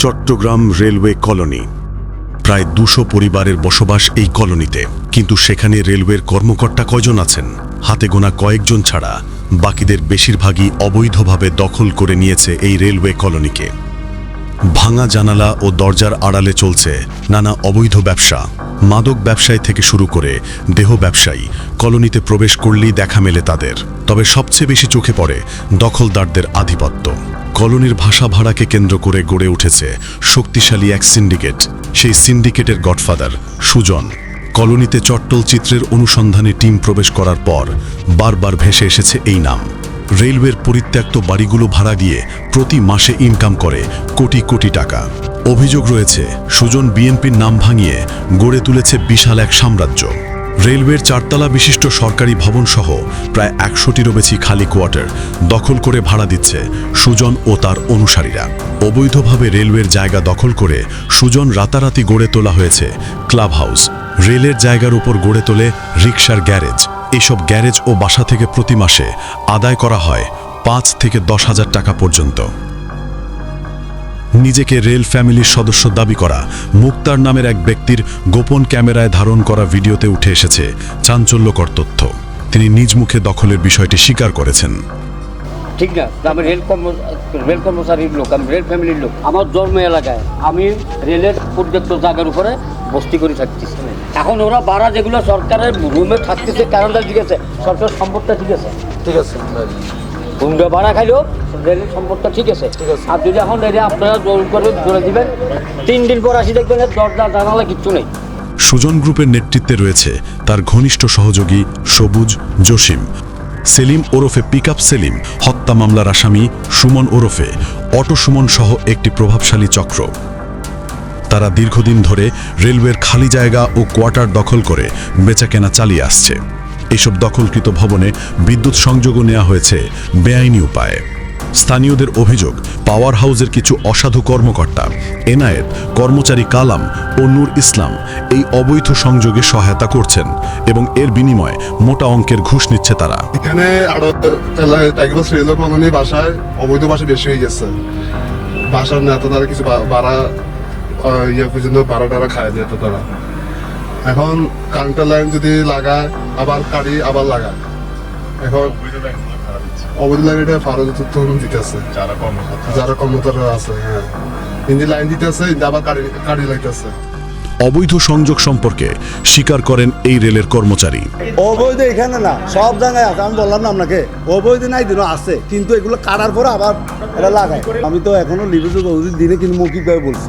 Chittagong railway colony. প্রায় দুশো পরিবারের বসবাস এই কলোনিতে। কিন্তু সেখানে রেলওয়ের কর্মকর্তা কয়জন আছেন? হাতে গোনা কয়েকজন ছাড়া বাকিদের বেশিরভাগই অবৈধভাবে দখল করে নিয়েছে এই রেলওয়ে কলোনিকে। ভাঙা জানালা ও দরজার আড়ালে চলছে নানা অবৈধ ব্যবসা। মাদক ব্যবসায় থেকে শুরু করে দেহ ব্যবসায়ী কলোনিতে প্রবেশ করলেই দেখা মেলে তাদের। তবে সবচেয়ে বেশি চোখে পড়ে দখলদারদের আধিপত্য। কলোনির ভাষা ভাড়াকে কেন্দ্র করে গড়ে উঠেছে শক্তিশালী এক সিন্ডিকেট। সেই সিন্ডিকেটের গডফাদার সুজন। কলোনিতে চট্টল চিত্রের অনুসন্ধানে টিম প্রবেশ করার পর বারবার ভেসে এসেছে এই নাম। রেলওয়ের পরিত্যক্ত বাড়িগুলো ভাড়া দিয়ে প্রতি মাসে ইনকাম করে কোটি কোটি টাকা। অভিযোগ রয়েছে, সুজন বিএনপির নাম ভাঙিয়ে গড়ে তুলেছে বিশাল এক সাম্রাজ্য। রেলওয়ের চারতলা বিশিষ্ট সরকারি ভবন সহ প্রায় একশোটিরও বেশি খালি কোয়ার্টার দখল করে ভাড়া দিচ্ছে সুজন ও তার অনুসারীরা। অবৈধভাবে রেলওয়ের জায়গা দখল করে সুজন রাতারাতি গড়ে তোলা হয়েছে ক্লাব হাউস রেলের জায়গার উপর গড়ে তোলে রিকশার গ্যারেজ। এসব গ্যারেজ ও বাসা থেকে প্রতি মাসে আদায় করা হয় পাঁচ থেকে দশ হাজার টাকা পর্যন্ত। নিজেকে রেল ফ্যামিলির সদস্য দাবি করা। মুক্তার নামের এক ব্যক্তির গোপন ক্যামেরায় ধারণ করা ভিডিওতে উঠে এসেছে চাঞ্চল্যকর তথ্য। তিনি নিজ মুখে দখলের বিষয়টি স্বীকার করেছেন। ঠিক না আমি রেল কর্ম রেল কর্মচারীর লোক আমি রেল ফ্যামিলির লোক। আমার জন্ম এলাকায় আমি রেলের প্রত্যেকটা জায়গার উপরে বস্তি করে থাকতেছি এখন ওরা বাড়া যেগুলো সরকারের রুমে থাকতেছে কারণটা ঠিক আছে সরকারের সম্পদটা ঠিক আছে। ঠিক আছে ভাড়া খাইলেও রেলের ঠিক আছে। আর যদি এখন রেলে আপনারা জোর করে জোরে দিবেন তিন দিন পর আসি দেখবেন দরজা জানালা কিচ্ছু নেই। সুজন গ্রুপের নেতৃত্বে রয়েছে তার ঘনিষ্ঠ সহযোগী সবুজ জসিম সেলিম ওরফে পিকআপ সেলিম হত্যা মামলার আসামি সুমন ওরফে অটো সুমন সহ একটি প্রভাবশালী চক্র। তারা দীর্ঘদিন ধরে রেলওয়ের খালি জায়গা ও কোয়ার্টার দখল করে বেচাকেনা চালিয়ে আসছে। এসব দখলকৃত ভবনে বিদ্যুৎ সংযোগও নেওয়া হয়েছে। বেআইনি উপায়ে। স্থানীয়দের অভিযোগ, পাওয়ার হাউসের কিছু অসাধু কর্মকর্তা, এনায়েত, কর্মচারী কালাম ও নূর ইসলাম এই অবৈধ সংযোগে সহায়তা করছেন এবং এর বিনিময়ে মোটা অঙ্কের ঘুষ নিচ্ছে তারা। এখানে বাসায় অবৈধ বাসা বেশি হয়ে গেছে। বাসার তারা কিছু ভাড়া ইয়ে পর্যন্ত ভাড়া টাড়া খায় তারা এখন কারেন্টের লাইন যদি লাগায় আবার কাটি আবার লাগায়। এখন অবৈধ লাইন এটা ফারজ তখন দিতেছে। যারা কর্মকর্তা আছে। হ্যাঁ। হিন্দি লাইন দিতেছে হিন্দি আবার কাটি কাটি লাগতেছে অবৈধ সংযোগ সম্পর্কে স্বীকার করেন এই রেলের কর্মচারী। অবৈধ এখানে না সব জায়গায় আছে আমি বললাম না আপনাকে। অবৈধ নাই দিনও আছে কিন্তু এগুলো কাটার পরে আবার এটা লাগায়। আমি তো এখনও লিখিত দিনে কিন্তু মৌখিকভাবে বলছি।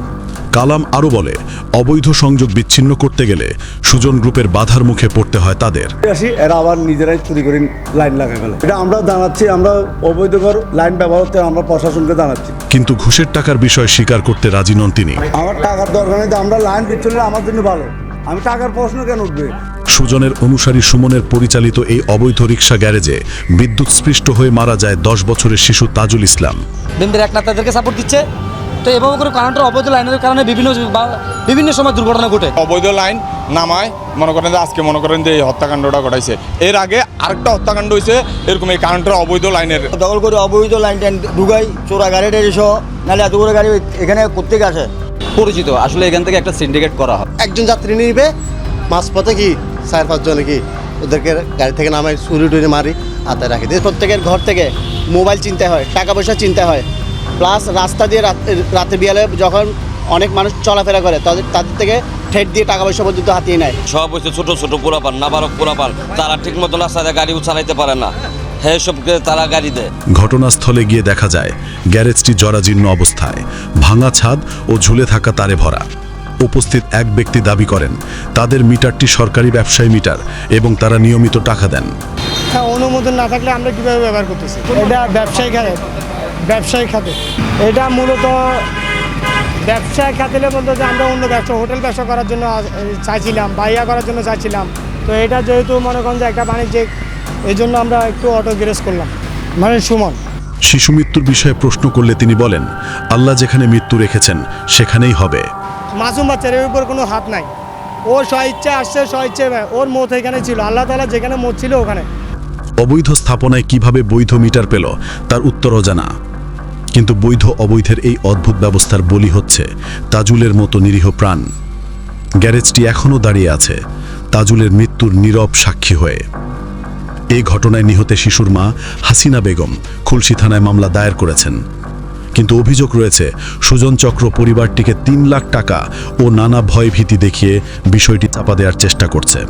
কালাম আরও বলে অবৈধ সংযোগ বিচ্ছিন্ন করতে গেলে সুজন গ্রুপের বাধার মুখে পড়তে হয় তাদের। আসি এরা আবার নিজেরাই চুরি করে লাইন লাগাই ফেলে। এটা আমরা জানাচ্ছি আমরা অবৈধকর লাইন ব্যবহার করতে আমরা প্রশাসনকে জানাচ্ছি। কিন্তু ঘুষের টাকার বিষয় স্বীকার করতে রাজি নন তিনি। আমার টাকার দরকার নেই আমরা লাইন বিচ্ছিন্ন আমার জন্য ভালো। আমি টাকার প্রশ্ন কেন উঠবে? সুজনের অনুসারী সুমনের পরিচালিত এই অবৈধ রিক্সা গ্যারেজে বিদ্যুৎ স্পৃষ্ট হয়ে মারা যায় দশ বছরের শিশু তাজুল ইসলাম। এক তাদেরকে সাপোর্ট দিচ্ছে। তো এভাবে করে কারেন্টের অবৈধ লাইনের কারণে বিভিন্ন বিভিন্ন সময় দুর্ঘটনা ঘটে। অবৈধ লাইন নামায় মনে করেন যে আজকে মনে করেন যে এই হত্যাকাণ্ডটা ঘটাইছে। এর আগে আরেকটা হত্যাকাণ্ড হয়েছে এরকম এই কারেন্টের অবৈধ লাইনের দখল করে অবৈধ লাইন টাইন ঢুকাই চোরা গাড়ি টাড়ি সহ নাহলে এত করে গাড়ি এখানে কোথেকে আসে? পরিচিত আসলে এখান থেকে একটা সিন্ডিকেট করা হয়। একজন যাত্রী নিবে মাঝপথে কি চার পাঁচজনে কি ওদেরকে গাড়ি থেকে নামাই চুরি টুরি মারি হাতে রাখি দিয়ে প্রত্যেকের ঘর থেকে মোবাইল চিনতে হয় টাকা পয়সা চিনতে হয়। প্লাস রাস্তা দিয়ে রাত- রাতে বিয়ালে যখন অনেক মানুষ চলাফেরা করে তাদের তাদের থেকে ঠেট দিয়ে টাকা পয়সা পর্যন্ত হাতিয়ে নেয়। সব হচ্ছে ছোট ছোট পোলাপান নাবারক পোলাপান। তারা ঠিক মতো রাস্তাতে গাড়িও চালাইতে পারে না। হ্যাঁ সবকে তারা গাড়ি দেয়। ঘটনাস্থলে গিয়ে দেখা যায় গ্যারেজটি জরাজীর্ণ অবস্থায়। ভাঙা ছাদ ও ঝুলে থাকা তারে ভরা। উপস্থিত এক ব্যক্তি দাবি করেন তাদের মিটারটি সরকারি ব্যবসায়ী মিটার এবং তারা নিয়মিত টাকা দেন। হ্যাঁ অনুমোদন না থাকলে আমরা কীভাবে ব্যবহার করতেছি? এটা ব্যবসায়ী খাতে ব্যবসায়ী খাতে। এটা মূলত ব্যবসায় খাতে বলতে যে আমরা অন্য ব্যবসা হোটেল ব্যবসা করার জন্য চাইছিলাম বাইয়া করার জন্য চাইছিলাম। তো এটা যেহেতু মনে করেন যে একটা বাণিজ্যিক এই জন্য আমরা একটু অটো গ্যারেজ করলাম। মানে সুমন। শিশু মৃত্যুর বিষয়ে প্রশ্ন করলে তিনি বলেন আল্লাহ যেখানে মৃত্যু রেখেছেন সেখানেই হবে। মাসুম বাচ্চার এর উপর কোনো হাত নাই। ও স্বইচ্ছা আসছে স্বইচ্ছে ওর মত এখানে ছিল। আল্লাহ তালা যেখানে মত ছিল ওখানে। অবৈধ স্থাপনায় কীভাবে বৈধ মিটার পেল তার উত্তরও অজানা কিন্তু বৈধ অবৈধের এই অদ্ভুত ব্যবস্থার বলি হচ্ছে তাজুলের মতো নিরীহ প্রাণ। গ্যারেজটি এখনও দাঁড়িয়ে আছে, তাজুলের মৃত্যুর নীরব সাক্ষী হয়ে। এই ঘটনায় নিহত শিশুর মা হাসিনা বেগম খুলশি থানায় মামলা দায়ের করেছেন। কিন্তু অভিযোগ রয়েছে, সুজন চক্র পরিবারটিকে তিন লাখ টাকা ও নানা ভয়ভীতি দেখিয়ে বিষয়টি চাপা দেওয়ার চেষ্টা করছে।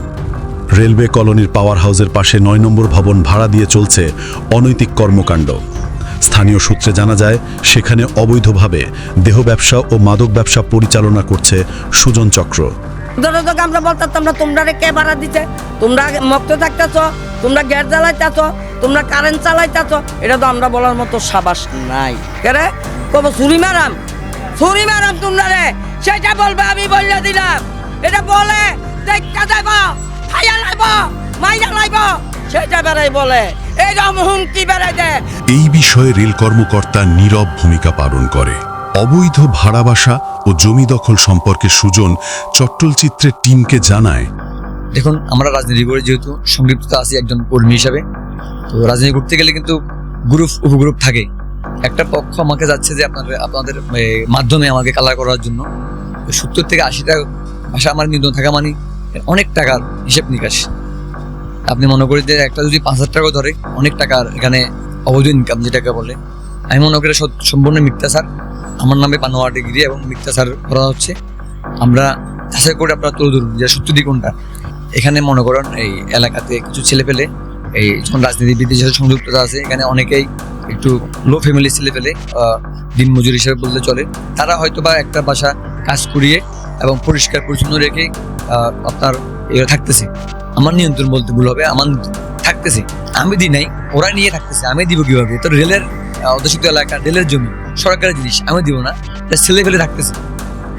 রেলওয়ে কলোনির পাওয়ার হাউসের পাশে নয় নম্বর ভবন ভাড়া দিয়ে চলছে অনৈতিক কর্মকাণ্ড। স্থানীয় সূত্রে জানা যায়, সেখানে অবৈধভাবে দেহ ব্যবসা ও মাদক ব্যবসা পরিচালনা করছে সুজন চক্র। আমরা বলতাম না তোমরা কে ভাড়া দিতে তোমরা মক্ত থাকতেছ, তোমরা গ্যাস জ্বালাইতেছ, তোমরা কারেন্ট চালাইতেছ? এটা তো আমরা বলার মতো সাবাস নাই। কেরে কব ছুরি মারাম ছুরি মারাম তোমরা রে সেটা বলবে, আমি বললে দিলাম। এটা বলে, দেখা যাইব খাইয়া লাইব মাইয়া লাইব, সেটা বেড়াই বলে। এইরকম হুমকি দেয় এই বিষয়ে রেল কর্মকর্তা নীরব ভূমিকা পালন করে। অবৈধ ভাড়া বাসা ও জমি দখল সম্পর্কে সুজন চট্টলচিত্রের টিমকে জানায়। দেখুন আমরা রাজনীতি করে যেহেতু সংযুক্ত আছি একজন কর্মী হিসাবে তো রাজনীতি করতে গেলে কিন্তু গ্রুপ উপগ্রুপ থাকে। একটা পক্ষ আমাকে যাচ্ছে যে আপনাদের আপনাদের মাধ্যমে আমাকে কালার করার জন্য। সত্তর থেকে আশি টাকা ভাষা আমার নিয়ন্ত্রণ থাকা মানে অনেক টাকার হিসেব নিকাশ। আপনি মনে করেন যে একটা যদি পাঁচ হাজার টাকা ধরে, অনেক টাকার এখানে অবৈধ ইনকাম যেটাকে বলে, আমি মনে করি সম্পূর্ণ মিথ্যা, স্যার। আমার নামে পানোয়া ডিগ্রি এবং মিথ্যা, স্যার, করা হচ্ছে। আমরা যাচাই করে আপনারা তুলে ধরুন যে সত্যি কোনটা। এখানে মনে করেন এই এলাকাতে কিছু ছেলে পেলে, এই যখন রাজনীতিবিদের সাথে সংযুক্ততা আছে, এখানে অনেকেই একটু লো ফ্যামিলি ছেলে পেলে দিন মজুর হিসেবে বলতে চলে। তারা হয়তো বা একটা বাসা কাজ করিয়ে এবং পরিষ্কার, পরিচ্ছন্ন রেখে আপনার এগুলো থাকতেছে। আমার নিয়ন্ত্রণ বলতে ভুল হবে, আমার থাকতেছে। আমি দিই নাই, ওরা নিয়ে থাকতেছে, আমি দিব কীভাবে? তো রেলের অধ্যুষিত এলাকা, রেলের জমি, সরকারের জিনিস, আমি দিব না। তা ছেলে ফেলে থাকতেছে,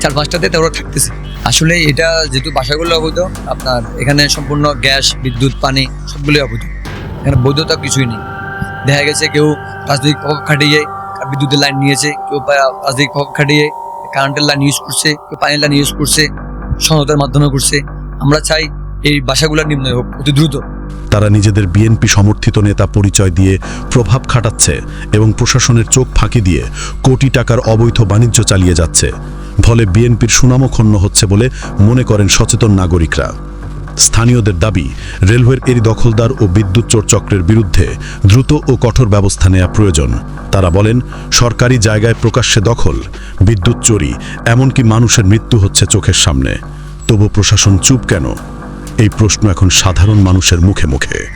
চার পাঁচটাতে তো ওরা থাকতেছে। আসলে এটা যেহেতু বাসাগুলো অবৈধ, আপনার এখানে সম্পূর্ণ গ্যাস, বিদ্যুৎ, পানি, সবগুলোই অবৈধ। এখানে বৈধতা কিছুই নেই। দেখা গেছে কেউ রাজনৈতিক প্রভাব খাটিয়ে বিদ্যুতের লাইন নিয়েছে, কেউ রাজনৈতিক প্রভাব খাটিয়ে কারেন্টের লাইন ইউজ করছে, কেউ পানির লাইন ইউজ করছে, সনদের মাধ্যমে করছে। আমরা চাই এই বাসাগুলোর নির্ণয় হোক, অতি দ্রুত। তারা নিজেদের বিএনপি সমর্থিত নেতা পরিচয় দিয়ে প্রভাব খাটাচ্ছে এবং প্রশাসনের চোখ ফাঁকি দিয়ে কোটি টাকার অবৈধ বাণিজ্য চালিয়ে যাচ্ছে। ফলে বিএনপির সুনামও ক্ষুণ্ণ হচ্ছে বলে মনে করেন সচেতন নাগরিকরা। স্থানীয়দের দাবি, রেলওয়ের এর দখলদার ও বিদ্যুৎ চোর চক্রের বিরুদ্ধে দ্রুত ও কঠোর ব্যবস্থা নেওয়া প্রয়োজন। তারা বলেন, সরকারি জায়গায় প্রকাশ্যে দখল, বিদ্যুৎ চুরি এমনকি মানুষের মৃত্যু হচ্ছে চোখের সামনে। তবু প্রশাসন চুপ কেন? এই প্রশ্ন এখন সাধারণ মানুষের মুখে মুখে।